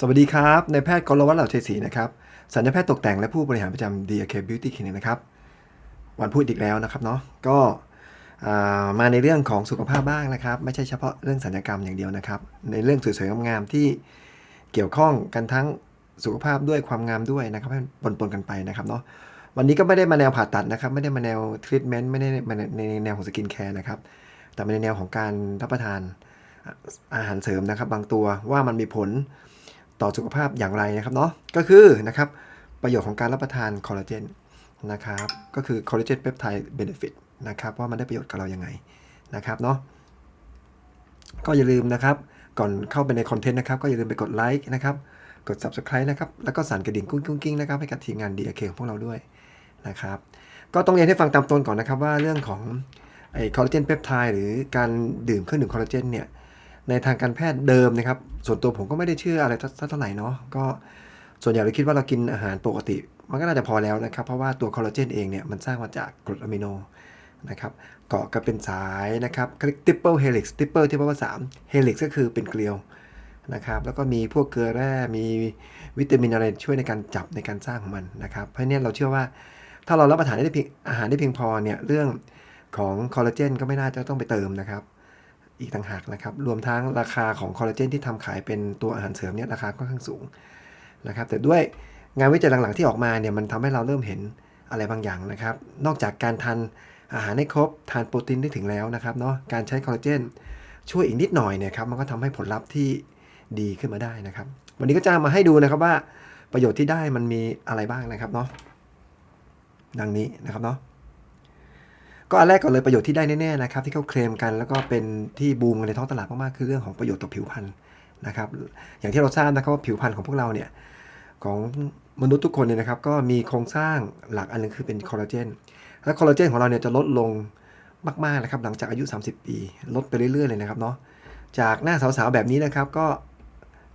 สวัสดีครับ นายแพทย์กรวัตรเหล่าชัยศรีนะครับสัญญาแพทย์ตกแต่งและผู้บริหารประจำ DK Beauty Clinic นะครับ วันพูดอีกแล้วนะครับเนาะ ก็มาในเรื่องของสุขภาพบ้างนะครับ ไม่ใช่เฉพาะเรื่องสัญญกรรมอย่างเดียวนะครับ ในเรื่องสวยๆงามๆที่เกี่ยวข้องกันทั้งสุขภาพด้วยความงามด้วยนะครับให้ปนๆกันไปนะครับเนาะ วันนี้ก็ไม่ได้มาแนวผ่าตัดนะครับ ไม่ได้มาแนวทรีทเมนต์ ไม่ได้มาในแนวของสกินแคร์นะครับ แต่มาในแนวของการรับประทานอาหารเสริมนะครับ บางตัวว่ามันมีผล ต่อสุขภาพอย่างไรนะครับเนาะก็คือนะครับประโยชน์ของการรับประทานคอลลาเจนนะครับก็คือคอลลาเจนเปปไทด์เบนฟิตนะครับว่ามันได้ประโยชน์กับเรายังไงนะครับเนาะก็อย่าลืมนะครับ ก่อนเข้าไปในคอนเทนต์นะครับ ก็อย่าลืมไปกดไลค์นะครับ กด subscribe นะครับ แล้วก็สั่นกระดิ่งกุ้งกุ้งกิ้งนะครับให้กับทีมงาน DK ของพวกเราด้วยนะครับ ก็ต้องเรียนให้ฟังตามต้นก่อนนะครับว่าเรื่องของไอ้คอลลาเจนเปปไทด์หรือการดื่มเครื่องดื่มคอลลาเจนเนี่ยในทางการแพทย์เดิมนะครับ ส่วนตัวผมก็ไม่ได้เชื่ออะไรสักเท่าไหร่เนาะก็ส่วนใหญ่เราคิดว่าเรากินอาหารปกติ มันก็น่าจะพอแล้วนะครับ เพราะว่าตัวคอลลาเจนเองเนี่ยมันสร้างมาจากกรดอะมิโนนะครับเกาะกันเป็นสายนะครับเขาเรียก triple helix triple ที่แปลว่า3 helix ก็คือเป็นเกลียวนะครับแล้วก็มีพวกเกลือแร่มีวิตามินอะไรช่วยในการจับในการสร้างของมันนะครับเพราะนั้เราเชื่อว่าถ้าเรารับประทานได้เพียงอาหารได้เพียงพอเนี่ยเรื่องของคอลลาเจนก็ไม่น่าจะต้องไปเติมนะครับ อีกต่างหากนะครับ รวมทั้งราคาของคอลลาเจนที่ทำขายเป็นตัวอาหารเสริมเนี่ยราคาก็ค่อนข้างสูงนะครับ แต่ด้วยงานวิจัยหลังๆที่ออกมาเนี่ยมันทำให้เราเริ่มเห็นอะไรบางอย่างนะครับ นอกจากการทานอาหารให้ครบทานโปรตีนได้ถึงแล้วนะครับเนาะการใช้คอลลาเจนช่วยอีกนิดหน่อยเนี่ยครับมันก็ทำให้ผลลัพธ์ที่ดีขึ้นมาได้นะครับ วันนี้ก็จะมาให้ดูนะครับว่าประโยชน์ที่ได้มันมีอะไรบ้างนะครับเนาะดังนี้นะครับเนาะ ก็อันแรกก่อนเลยประโยชน์ที่ได้แน่ๆนะครับที่เขาเคลมกันแล้วก็เป็นที่บูมกันในท้องตลาดมากๆคือเรื่องของประโยชน์ต่อผิวพรรณนะครับอย่างที่เราทราบนะครับว่าผิวพรรณของพวกเราเนี่ยของมนุษย์ทุกคนเนี่ยนะครับก็มีโครงสร้างหลักอันหนึงคือเป็นคอลลาเจนและคอลลาเจนของเราเนี่ยจะลดลงมากๆนะครับหลังจากอายุ 30 ปี ลดไปเรื่อยๆเลยนะครับเนาะจากหน้าสาวๆแบบนี้นะครับก็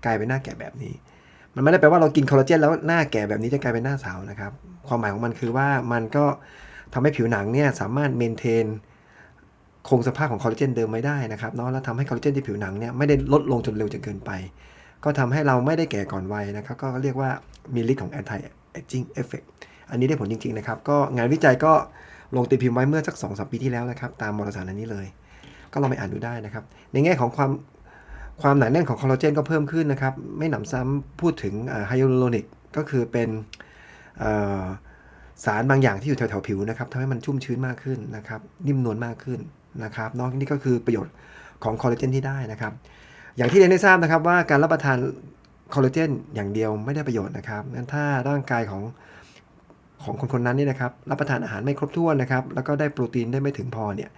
กลายเป็นหน้าแก่แบบนี้ มันไม่ได้แปลว่าเรากินคอลลาเจนแล้วหน้าแก่แบบนี้จะกลายเป็นหน้าสาวนะครับความหมายของมันคือว่ามันก็ ทำให้ผิวหนังเนี่ยสามารถเมนเทนคงสภาพของคอลลาเจนเดิมไว้ได้นะครับเนาะแล้วทำให้คอลลาเจนที่ผิวหนังเนี่ยไม่ได้ลดลงจนเร็วจนเกินไป ก็ทำให้เราไม่ได้แก่ก่อนวัยนะครับ ก็เรียกว่ามีฤทธิ์ของ anti aging effect อันนี้ได้ผลจริงๆนะครับ ก็งานวิจัยก็ลงตีพิมพ์ไว้เมื่อสัก2อสปีที่แล้วนะครับ ตามวารสารอันนี้เลย ก็ลองไปอ่านดูได้นะครับ ในแง่ของความความหนาแน่นของคอลลาเจนก็เพิ่มขึ้นนะครับ ไม่หนำซ้ำพูดถึงไฮยูโรนิกก็คือเป็นอ สารบางอย่างที่อยู่แถวๆผิวนะครับทำให้มันชุ่มชื้นมากขึ้นนะครับ นิ่มนวลมากขึ้นนะครับ นอกนี่ก็คือประโยชน์ของคอลลาเจนที่ได้นะครับ อย่างที่เรนได้ทราบนะครับว่าการรับประทานคอลลาเจนอย่างเดียวไม่ได้ประโยชน์นะครับงั้นถ้าร่างกายของของคนคนนั้นนี่นะครับรับประทานอาหารไม่ครบถ้วนนะครับแล้วก็ได้โปรตีนได้ไม่ถึงพอเนี่ย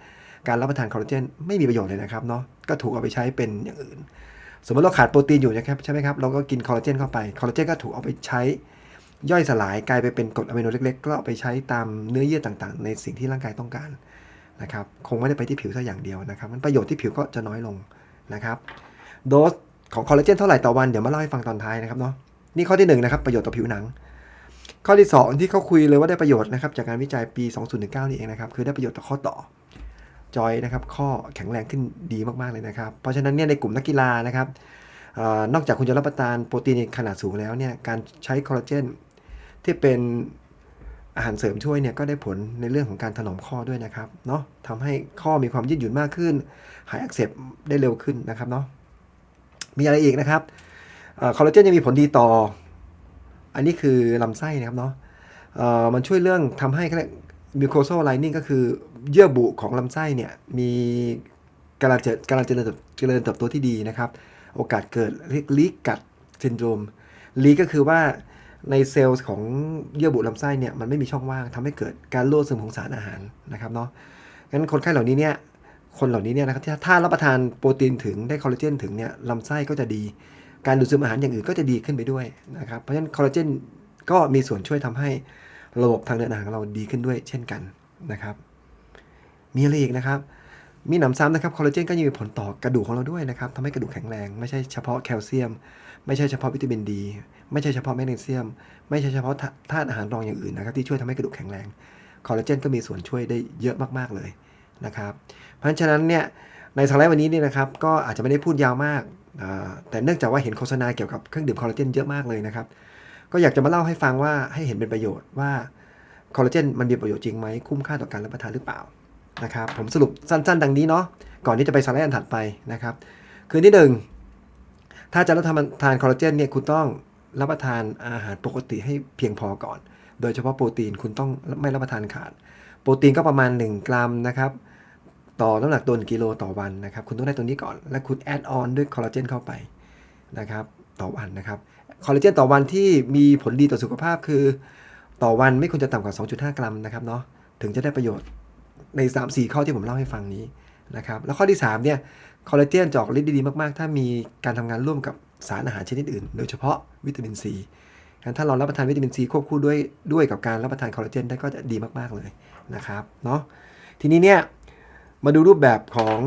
การรับประทานคอลลาเจนไม่มีประโยชน์เลยนะครับเนาะก็ถูกเอาไปใช้เป็นอย่างอื่น สมมติเราขาดโปรตีนอยู่นะครับใช่ไหมครับเราก็กินคอลลาเจนเข้าไปคอลลาเจนก็ถูกเอาไปใช้ ย่อยสลายกลายไปเป็นกรดอะมิโนเล็ก ๆ ก็ไปใช้ตามเนื้อเยื่อต่างๆ ในสิ่งที่ร่างกายต้องการนะครับคงไม่ได้ไปที่ผิวซะอย่างเดียวนะครับมันประโยชน์ที่ผิวก็จะน้อยลงนะครับโดสของคอลลาเจนเท่าไหร่ต่อวันเดี๋ยวมาเล่าให้ฟังตอนท้ายนะครับเนาะนี่ข้อที่1นะครับประโยชน์ต่อผิวหนัง ข้อที่ 2 ที่เขาคุยเลยว่าได้ประโยชน์นะครับจากการวิจัยปี 2019 นี่เองนะครับคือได้ประโยชน์ต่อข้อต่อจอยนะครับข้อแข็งแรงขึ้นดีมากๆเลยนะครับ เพราะฉะนั้นเนี่ยในกลุ่มนักกีฬานะครับออนอกจากคุณจะรับประทานโปรตีนขนาดสูงแล้วเนี่ยการใช้คอลลาเจน ที่เป็นอาหารเสริมช่วยเนี่ยก็ได้ผลในเรื่องของการถนอมข้อด้วยนะครับเนาะทำให้ข้อมีความยืดหยุ่นมากขึ้น หายอักเสบได้เร็วขึ้นนะครับเนาะมีอะไรอีกนะครับคอลลาเจนยังมีผลดีต่อ อันนี้คือลำไส้นะครับเนาะมันช่วยเรื่องทำให้มิโคโซไลนิ่งก็คือเยื่อบุของลำไส้เนี่ยมีการเจริญการเจริญเติบเจริญเติบโตที่ดีนะครับ โอกาสเกิดเรียกลีกกัดซินโดรมลีก็คือว่า ในเซลล์ของเยื่อบุลำไส้เนี่ยมันไม่มีช่องว่างทำให้เกิดการรั่วซึมของสารอาหารนะครับเนาะงั้นคนไข้เหล่านี้เนี่ยคนเหล่านี้เนี่ยนะครับถ้ารับประทานโปรตีนถึงได้คอลลาเจนถึงเนี่ยลำไส้ก็จะดี การดูดซึมอาหารอย่างอื่นก็จะดีขึ้นไปด้วยนะครับเพราะฉะนั้นคอลลาเจนก็มีส่วนช่วยทำให้ระบบทางเดินอาหารของเราดีขึ้นด้วยเช่นกันนะครับ มีอะไรอีกนะครับ มีหนำซ้ำนะครับคอลลาเจนก็ยังมีผลต่อกระดูกของเราด้วยนะครับทำให้กระดูกแข็งแรง ไม่ใช่เฉพาะแคลเซียม ไม่ใช่เฉพาะวิตามินดี ไม่ใช่เฉพาะแมกนีเซียม ไม่ใช่เฉพาะธาตุอาหารรองอย่างอื่นนะครับที่ช่วยทำให้กระดูกแข็งแรงคอลลาเจนก็มีส่วนช่วยได้เยอะมาก ๆ เลยนะครับ เพราะฉะนั้นเนี่ยในสไลด์วันนี้เนี่ยนะครับก็อาจจะไม่ได้พูดยาวมาก แต่เนื่องจากว่าเห็นโฆษณาเกี่ยวกับเครื่องดื่มคอลลาเจนเยอะมากเลยนะครับ ก็อยากจะมาเล่าให้ฟังว่าให้เห็นเป็นประโยชน์ว่าคอลลาเจนมันมีประโยชน์จริงไหมคุ้มค่าต่อการรับประทานหรือเปล่านะครับผมสรุปสั้น ๆ ดังนี้เนาะก่อนที่จะไปสไลด์อันถัดไปนะครับ คือที่หนึ่งถ้าจะรับประทานคอลลาเจนเนี่ยคุณต้อง รับประทานอาหารปกติให้เพียงพอก่อน โดยเฉพาะโปรตีนคุณต้องไม่รับประทานขาด โปรตีนก็ประมาณ 1 กรัมนะครับ ต่อน้ำหนักตัวกิโลต่อวันนะครับ คุณต้องได้ตัวนี้ก่อน แล้วคุณแอดออนด้วยคอลลาเจนเข้าไปนะครับ ต่อวันนะครับ คอลลาเจนต่อวันที่มีผลดีต่อสุขภาพคือ ต่อวันไม่ควรจะต่ำกว่า 2.5 กรัมนะครับเนาะ ถึงจะได้ประโยชน์ใน 3-4 ข้อที่ผมเล่าให้ฟังนี้นะครับ แล้วข้อที่ 3 เนี่ย คอลลาเจนจอกฤทธิ์ดีๆมาก ๆ ถ้ามีการทำงานร่วมกับ สารอาหารชนิดอื่น โดยเฉพาะวิตามินซีถ้าเรารับประทานวิตามินซีควบคู่ด้วยด้วยกับการรับประทานคอลลาเจนได้ก็จะดีมาก ๆ เลยนะครับเนาะทีนี้เนี่ยมาดูรูปแบบของ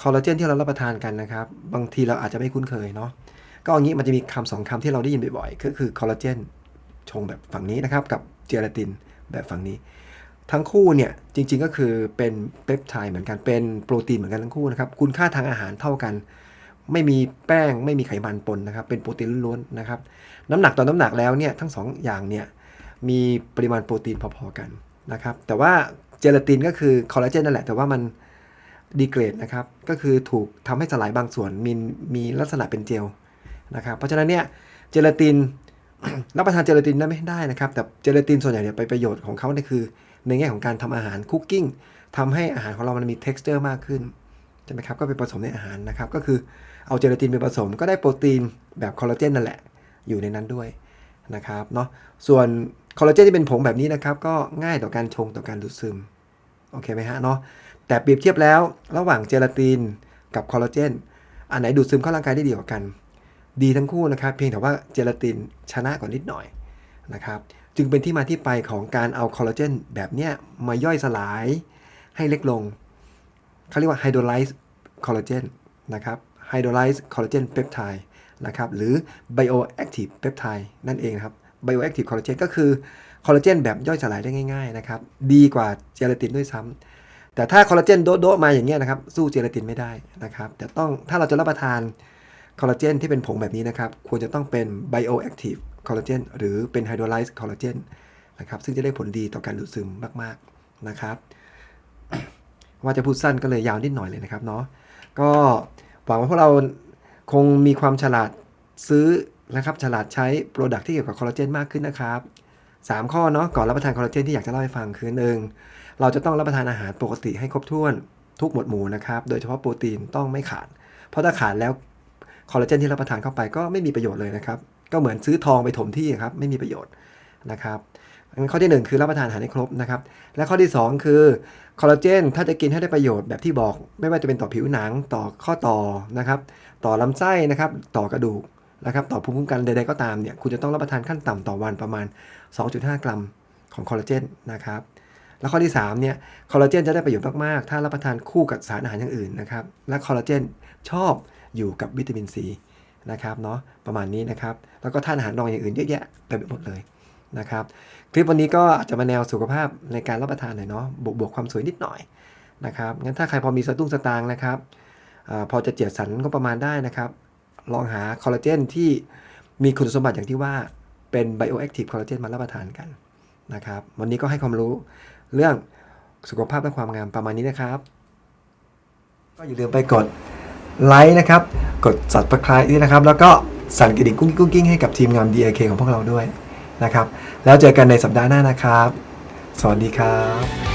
คอลลาเจนที่เรารับประทานกันนะครับ บางทีเราอาจจะไม่คุ้นเคยเนาะก็อย่างนี้มันจะมีคำสองคำที่เราได้ยินบ่อยๆก็คือคอลลาเจนชงแบบฝั่งนี้นะครับ กับเจลาตินแบบฝั่งนี้ ทั้งคู่เนี่ยจริง ๆก็คือเป็นเปปไทด์เหมือนกันเป็นโปรตีนเหมือนกันทั้งคู่นะครับคุณค่าทางอาหารเท่ากัน ไม่มีแป้งไม่มีไขมันปนนะครับ เป็นโปรตีนล้วนๆนะครับ น้ำหนักต่อน้ำหนักแล้วเนี่ยทั้งสองอย่างเนี่ยมีปริมาณโปรตีนพอๆกันนะครับ แต่ว่าเจลาตินก็คือคอลลาเจนนั่นแหละ แต่ว่ามันดีเกรดนะครับ ก็คือถูกทำให้สลายบางส่วนมีมีลักษณะเป็นเจลนะครับ เพราะฉะนั้นเนี่ยเจลาตินรับประทานเจลาตินได้ไม่ได้นะครับ แต่เจลาตินส่วนใหญ่เนี่ยไปประโยชน์ของเขาเนี่ยคือ ในแง่ของการทำอาหารคุกกิ้งทำให้อาหารของเรามันมี t e x t อร์มากขึ้น ช่ไหมครับก็ไปผสมในอาหารนะครับ ก็คือเอาเจลาตินไปผสมก็ได้โปรตีนแบบคอลลาเจนนั่นแหละ อยู่ในนั้นด้วยนะครับเนาะส่วนคอลลาเจนที่เป็นผงแบบนี้นะครับ ก็ง่ายต่อการชงต่อการดูดซึมโอเคไหมฮะเนาะแต่เปรียบเทียบแล้วระหว่างเจลาตินกับคอลลาเจนอันไหนดูดซึมเข้าร่างกายได้ดีกว่ากัน ดีทั้งคู่นะครับ เพียงแต่ว่าเจลาตินชนะกว่านิดหน่อยนะครับ จึงเป็นที่มาที่ไปของการเอาคอลลาเจนแบบเนี้ยมาย่อยสลายให้เล็กลง เขาเรียกว่าไฮโดรไลซ์คอลลาเจนนะครับไฮโดรไลซ์คอลลาเจนเปปไทด์นะครับหรือไบโอแอคทีฟเปปไทด์นั่นเองครับไบโอแอคทีฟคอลลาเจนก็คือคอลลาเจนแบบย่อยสลายได้ง่ายๆนะครับดีกว่าเจลาตินด้วยซ้ำแต่ถ้าคอลลาเจนโดะๆมาอย่างเงี้ยนะครับสู้เจลาตินไม่ได้นะครับแต่ต้องถ้าเราจะรับประทานคอลลาเจนที่เป็นผงแบบนี้นะครับควรจะต้องเป็นไบโอแอคทีฟคอลลาเจนหรือเป็นไฮโดรไลซ์คอลลาเจนนะครับซึ่งจะได้ผลดีต่อการดูดซึมมากๆนะครับ ว่าจะพูดสั้นก็เลยยาวนิดหน่อยเลยนะครับเนาะก็หวังว่าพวกเราคงมีความฉลาดซื้อนะครับฉลาดใช้โปรดักที่เกี่ยวกับคอลลาเจนมากขึ้นนะครับ3 ข้อเนาะก่อนรับประทานคอลลาเจนที่อยากจะเล่าให้ฟังคือหนึ่งเราจะต้องรับประทานอาหารปกติให้ครบถ้วนทุกหมวดหมู่นะครับโดยเฉพาะโปรตีนต้องไม่ขาด เพราะถ้าขาดแล้วคอลลาเจนที่รับประทานเข้าไปก็ไม่มีประโยชน์เลยนะครับ ก็เหมือนซื้อทองไปถมที่ครับไม่มีประโยชน์นะครับ ข้อทีหนึ่งคือรับประทานอาหารให้ครบนะครับ และข้อที่ 2 คือคอลลาเจนถ้าจะกินให้ได้ประโยชน์แบบที่บอก ไม่ว่าจะเป็นต่อผิวหนังต่อข้อต่อนะครับ ต่อลำไส้นะครับต่อกระดูกนะครับต่อภูมิคุ้มกันใดๆก็ตามเนี่ยคุณจะต้องรับประทานขั้นต่ำต่อวันประมาณ 2.5 กรัมของคอลลาเจนนะครับแล้วข้อที่3เนี่ยคอลลาเจนจะได้ประโยชน์มากๆ ถ้ารับประทานคู่กับสารอาหารอย่างอื่นนะครับและคอลลาเจนชอบอยู่กับวิตามินซีนะครับเนาะประมาณนี้นะครับแล้วก็ทานอาหารรองอย่างอื่นเยอะแยะเต็มไปหมดเลย นะครับ คลิปวันนี้ก็อาจจะมาแนวสุขภาพในการรับประทานหน่อยเนาะบวกบวกความสวยนิดหน่อยนะครับงั้นถ้าใครพอมีสตุ้งสตางค์นะครับอพอจะเจียดสรรก็ประมาณได้นะครับ ลองหาคอลลาเจนที่มีคุณสมบัติอย่างที่ว่าเป็นไบโอแอคทีฟคอลลาเจนมารับประทานกันนะครับ วันนี้ก็ให้ความรู้เรื่องสุขภาพและความงามประมาณนี้นะครับ ก็อย่าลืมไปกดไลค์นะครับ กด subscribe ด้วยนะครับ แล้วก็สั่นกระดิ่งกุ้งกิ้งกุ้งกิ้งให้กับทีมงาน DIK ของพวกเราด้วย นะครับ แล้วเจอกันในสัปดาห์หน้านะครับ สวัสดีครับ